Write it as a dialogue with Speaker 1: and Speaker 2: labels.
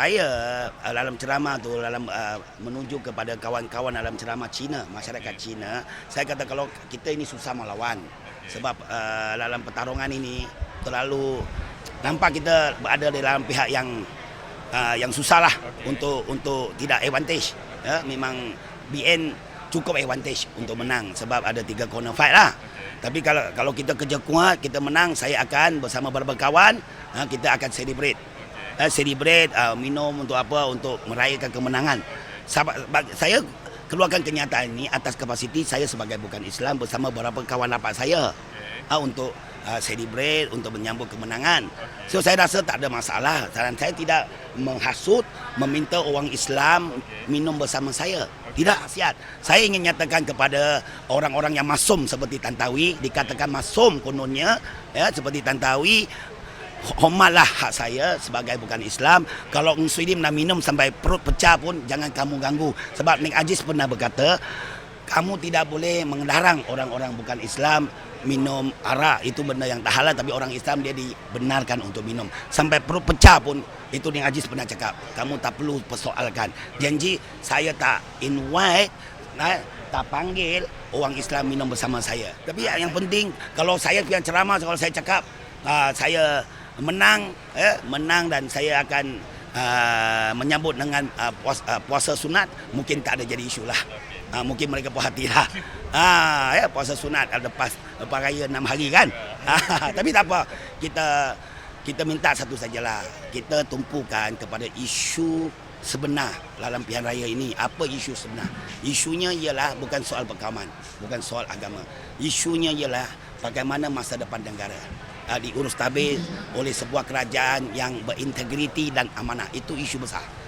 Speaker 1: saya uh, dalam ceramah tu dalam uh, menuju kepada kawan-kawan dalam ceramah Cina, masyarakat Cina, saya kata kalau kita ini susah melawan sebab uh, dalam pertarungan ini terlalu nampak kita berada di dalam pihak yang uh, yang susah lah okay. untuk untuk tidak advantage. Ya, memang BN cukup advantage untuk menang sebab ada tiga corner fight lah. Tapi kalau kalau kita kerja kuat, kita menang, saya akan bersama beberapa kawan, uh, kita akan celebrate uh, celebrate uh, minum untuk apa untuk merayakan kemenangan. Saya keluarkan kenyataan ini atas kapasiti saya sebagai bukan Islam bersama beberapa kawan rapat saya uh, untuk uh, celebrate untuk menyambut kemenangan. So saya rasa tak ada masalah dan saya tidak menghasut meminta orang Islam minum bersama saya. Tidak hasiat. Saya ingin nyatakan kepada orang-orang yang masum seperti Tantawi dikatakan masum kononnya ya seperti Tantawi hormatlah hak saya sebagai bukan Islam. Kalau Muslim nak minum sampai perut pecah pun jangan kamu ganggu. Sebab Nik Aziz pernah berkata, kamu tidak boleh mengelarang orang-orang bukan Islam minum arak itu benda yang tak halal tapi orang Islam dia dibenarkan untuk minum sampai perut pecah pun itu Nik Aziz pernah cakap kamu tak perlu persoalkan janji saya tak invite nah, tak panggil orang Islam minum bersama saya tapi yang penting kalau saya punya ceramah kalau saya cakap uh, saya menang eh, menang dan saya akan uh, menyambut dengan uh, puasa, uh, puasa sunat mungkin tak ada jadi isu lah. Uh, mungkin mereka puas hati lah. Uh, ya, puasa sunat lepas lepas raya enam hari kan? Tapi tak apa. Kita kita minta satu sajalah. Kita tumpukan kepada isu sebenar dalam pilihan raya ini. Apa isu sebenar? Isunya ialah bukan soal perkawaman bukan soal agama. Isunya ialah bagaimana masa depan negara uh, diurus tabir oleh sebuah kerajaan yang berintegriti dan amanah. Itu isu besar.